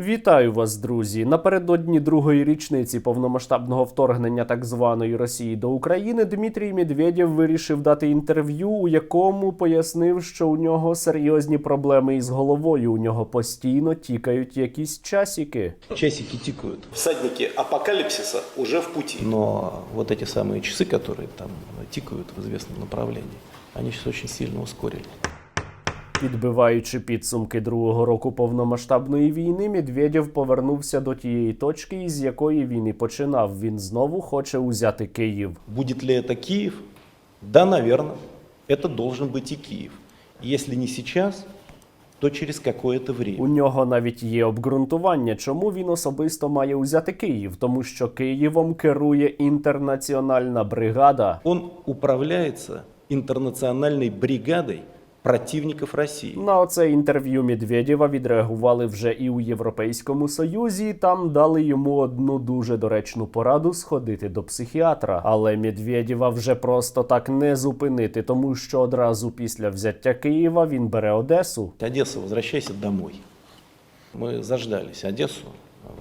Вітаю вас, друзі! Напередодні другої річниці повномасштабного вторгнення так званої Росії до України Дмитрій Медведєв вирішив дати інтерв'ю, у якому пояснив, що у нього серйозні проблеми із головою. У нього постійно тікають якісь часики. Часики тикают. Всадники апокалипсиса уже в пути. Но вот эти самые часы, которые там тикают в известном направлении, они сейчас очень сильно ускорились. Підбиваючи підсумки другого року повномасштабної війни, Медведєв повернувся до тієї точки, із якої він і починав. Він знову хоче узяти Київ. Будет ли это Киев? Да, наверное. Это должен быть и Киев. И Если не сейчас, то через какое-то У время. нього навіть є обґрунтування, чому він особисто має узяти Київ, тому що Києвом керує інтернаціональна бригада. Он управляется интернациональной бригадой противников России. На оце інтерв'ю Медведєва відреагували вже і у Європейському Союзі. Там дали йому одну дуже доречну пораду сходити до психіатра. Але Медведєва вже просто так не зупинити, тому що одразу після взяття Києва він бере Одесу. Одесса, возвращайся домой. Мы заждались Одессу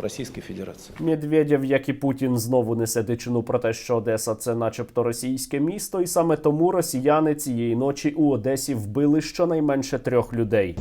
в Федерації. Медведєв, як і Путін, знову несе дичину про те, що Одеса це, начебто, російське місто, і саме тому росіяни цієї ночі у Одесі вбили щонайменше трьох людей.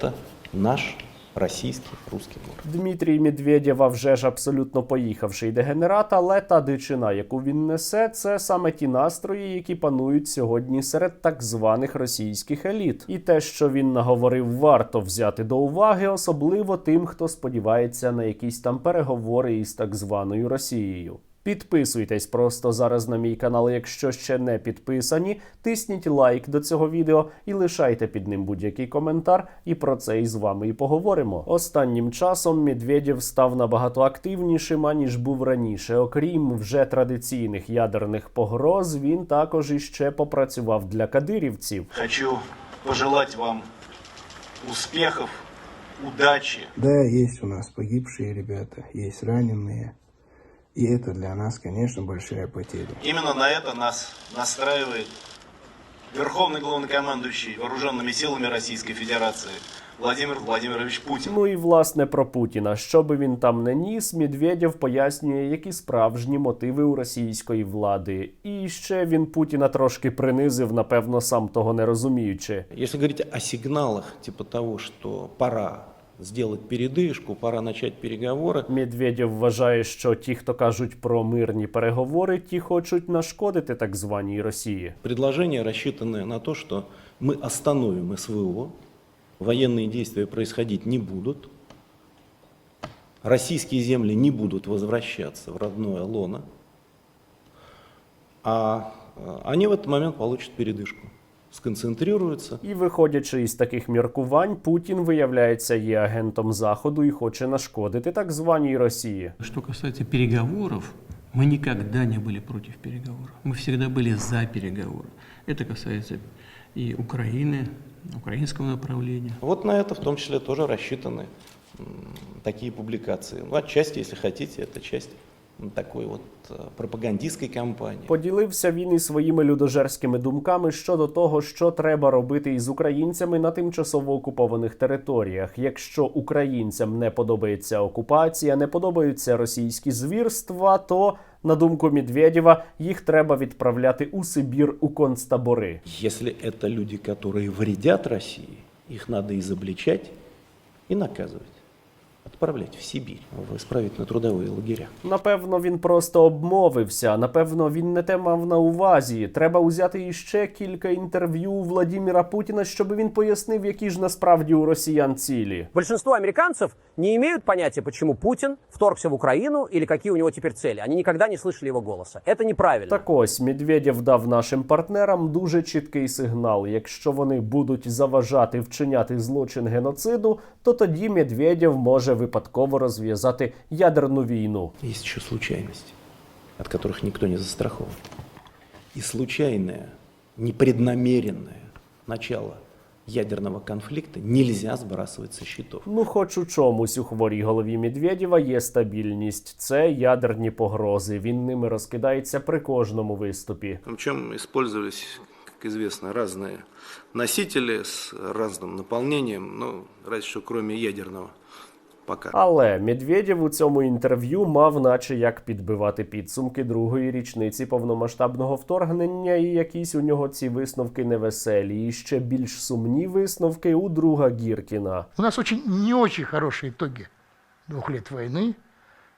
Це наш російський русский город. Дмитрій Медведєва вже ж абсолютно поїхавший дегенерат, але та дичина, яку він несе, це саме ті настрої, які панують сьогодні серед так званих російських еліт. І те, що він наговорив, варто взяти до уваги, особливо тим, хто сподівається на якісь там переговори із так званою Росією. Підписуйтесь просто зараз на мій канал, якщо ще не підписані. Тисніть лайк до цього відео і лишайте під ним будь-який коментар, і про це із вами і поговоримо. Останнім часом Медведєв став набагато активнішим, аніж був раніше. Окрім вже традиційних ядерних погроз, він також іще попрацював для кадирівців. Хочу пожелать вам успехов, удачи. Да, есть у нас погибшие ребята, есть раненые. И это для нас, конечно, большая потеря. Именно на это нас настраивает Верховный главнокомандующий Вооруженными силами Российской Федерации Владимир Владимирович Путин. Ну і власне про Путіна. Що би він там не ніс, Медведєв пояснює, які справжні мотиви у російської влади. І ще він Путіна трошки принизив, напевно, сам того не розуміючи. Если говорить о сигналах типа того, что пора сделать передышку, пора начать переговоры, Медведєв вважає, що ті, хто кажуть про мирні переговори, ті хочуть нашкодити так званій Росії. предложения рассчитаны на то, что мы остановим СВО, военные действия происходить не будут, российские земли не будут возвращаться в родное лоно, а э, они в этот момент получат передышку, сконцентрируются, І виходячи із таких міркувань, Путін виявляється є агентом заходу і хоче нашкодити так званій Росії. Что касается переговоров, мы никогда не были против переговоров. Мы всегда были за переговоры. Это касается и Украины, украинского направления. Вот на это в том числе тоже рассчитаны м, такие публикации. Ну, отчасти, если хотите, это часть м, такой вот э, пропагандистской кампании. Поділився він і своїми людожерськими думками щодо того, що треба робити із українцями на тимчасово окупованих територіях. Якщо українцям не подобається окупація, не подобаються російські звірства, то на думку Медведєва їх треба відправляти у Сибір у концтабори. Если это люди, которые вредят России, их надо изобличать и наказывать. Отправлять в Сибирь, в исправительно-трудовые лагеря. Напевно, він просто обмовився. Напевно, він не те мав на увазі. Треба узяти іще кілька інтерв'ю у Владіміра Путіна, щоб він пояснив, які ж насправді у росіян цілі. Большинство американцев не имеют понятия, почему Путин вторгся в Украину или какие у него теперь цели. Они никогда не слышали его голоса. Это неправильно. Так ось Медведєв дав нашим партнерам дуже чіткий сигнал. Якщо вони будуть заважати вчиняти злочин геноциду, то тоді Медведєв може випадково розв'язати ядерну війну. Есть еще случайности, от которых никто не застрахован. И случайное, непреднамеренное начало ядерного конфликта нельзя сбрасывать со счетов. Ну, хоч у чомусь у хворій голові Медведєва є стабільність. Це ядерні погрози. Він ними розкидається при кожному виступі. Причем использовались как известно, разные носители с разным наполнением, ну, разве что кроме ядерного пока. Але Медведєв у цьому інтерв'ю мав, наче як підбивати підсумки другої річниці повномасштабного вторгнення, і якісь у нього ці висновки невеселі, і ще більш сумні висновки у друга Гіркіна. У нас очень не очень хороші ітоги двох літ войны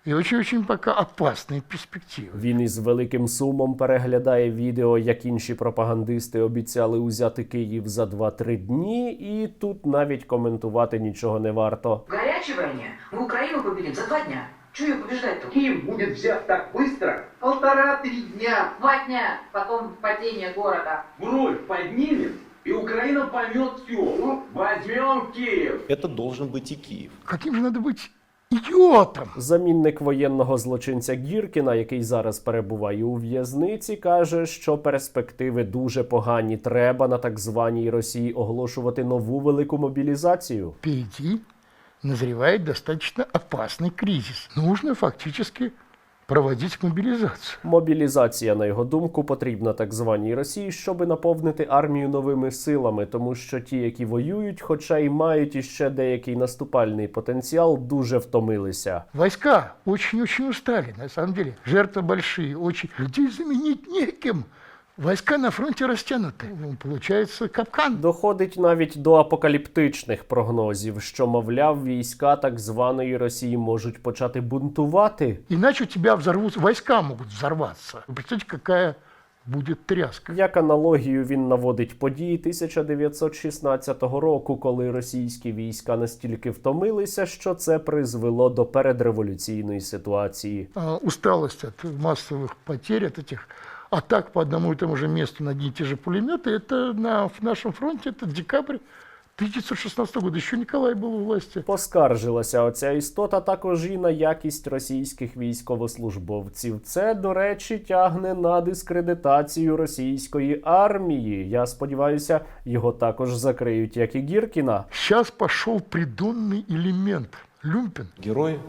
и очень-очень пока опасные перспективы. Він із великим сумом переглядає відео, як інші пропагандисти обіцяли узяти Київ за 2-3 дні, і тут навіть коментувати нічого не варто. В горячей войне мы Украину победим за два дня. Чего ее побеждать-то? Киев будет взят так быстро? Полтора-три дня. Два дня, потом падение города. Бровь поднимем, и Украина поймет все. Возьмем Киев. Это должен быть и Киев. Каким же надо быть идиотом? Замінник воєнного злочинця Гіркіна, який зараз перебуває у в'язниці, каже, що перспективи дуже погані. Треба на так званій Росії оголошувати нову велику мобілізацію. Впереди назревает достаточно опасный кризис. Нужно фактически проводить мобілізацію. Мобілізація, на його думку, потрібна так званій Росії, щоб наповнити армію новими силами, тому що ті, які воюють, хоча й мають іще деякий наступальний потенціал, дуже втомилися. Війська дуже-дуже устали, на самом деле. Жертви великі, очі Людей замінити неким. Войска на фронте растянуты. Ну, Получается капкан. Доходить навіть до апокаліптичних прогнозів, що, мовляв, війська так званої Росії можуть почати бунтувати. Иначе у тебя взорвутся, войска могут взорваться. Вы представляете, какая будет тряска. Як аналогію він наводить події 1916 року, коли російські війська настільки втомилися, що це призвело до передреволюційної ситуації. А, усталость от массовых потерь, от этих атак по одному и тому же месту на одни и те же пулеметы, это на в нашем фронте, это декабрь 1916 года. Еще Николай был у власти. Поскаржилася оця істота також і на якість російських військовослужбовців. Це, до речі, тягне на дискредитацію російської армії. Я сподіваюся, його також закриють, як і Гіркіна. Сейчас пошел придонный элемент. Люмпен. Герои, э,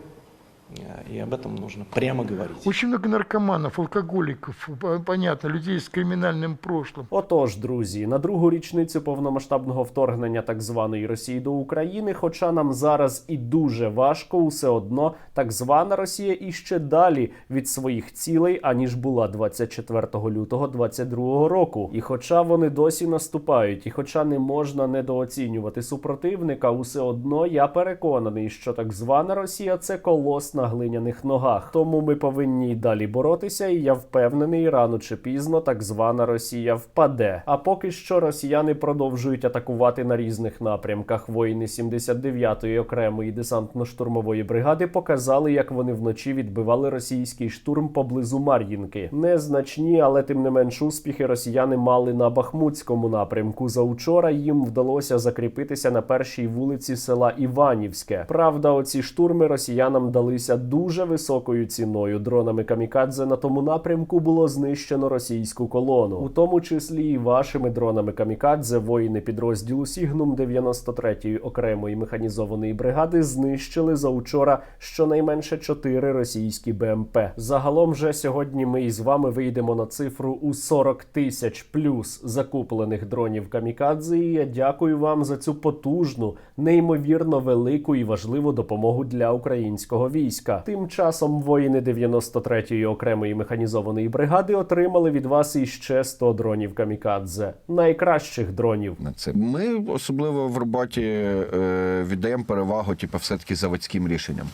и об этом нужно прямо говорить. Очень много наркоманов, алкоголиков, п- понятно, людей с криминальным прошлым. Отож, друзі, на другу річницю повномасштабного вторгнення так званої Росії до України, хоча нам зараз і дуже важко, усе одно так звана Росія іще далі від своїх цілей, аніж була 24 лютого 22 року. І хоча вони досі наступають, і хоча не можна недооцінювати супротивника, усе одно я переконаний, що так звана Росія це колос на глиняних ногах. Тому ми повинні й далі боротися, і я впевнений, рано чи пізно так звана Росія впаде. А поки що росіяни продовжують атакувати на різних напрямках. Воїни 79-ї окремої десантно-штурмової бригади показали, як вони вночі відбивали російський штурм поблизу Мар'їнки. Незначні, але тим не менш успіхи росіяни мали на Бахмутському напрямку. За учора їм вдалося закріпитися на першій вулиці села Іванівське. Правда, оці штурми росіянам далися дуже високою ціною. Дронами камікадзе на тому напрямку було знищено російську колону, у тому числі і вашими дронами камікадзе. Воїни підрозділу Сігнум 93-ї окремої механізованої бригади знищили за учора щонайменше 4 російські БМП. Загалом же сьогодні ми із вами вийдемо на цифру у 40 тисяч плюс закуплених дронів камікадзе. І я дякую вам за цю потужну, неймовірно велику і важливу допомогу для українського війська. Тим часом воїни 93-ї окремої механізованої бригади отримали від вас іще 100 дронів камікадзе, найкращих дронів. на це. Ми особливо в роботі е, віддаємо перевагу, типу, все-таки заводським рішенням.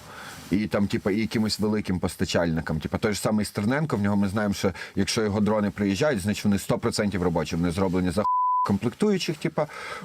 І там, і якимось великим постачальникам. Типу, той ж самий Стерненко, в нього ми знаємо, що якщо його дрони приїжджають, значить вони 100% робочі. Вони зроблені за комплектуючих, типу,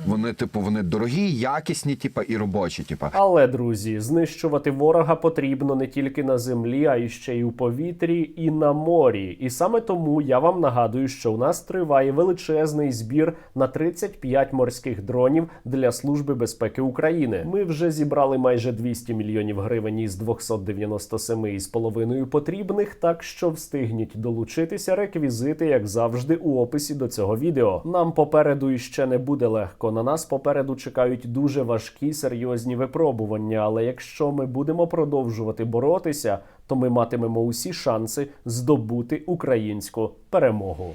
вони, типу, вони дорогі, якісні, типу, і робочі. Типу. Але друзі, знищувати ворога потрібно не тільки на землі, а й ще й у повітрі і на морі. І саме тому я вам нагадую, що у нас триває величезний збір на 35 морських дронів для Служби безпеки України. Ми вже зібрали майже 200 мільйонів гривень із 297,5 потрібних, так що встигніть долучитися. Реквізити, як завжди, у описі до цього відео. Нам попереду іще не буде легко. На нас попереду чекають дуже важкі серйозні випробування. Але якщо ми будемо продовжувати боротися, то ми матимемо усі шанси здобути українську перемогу.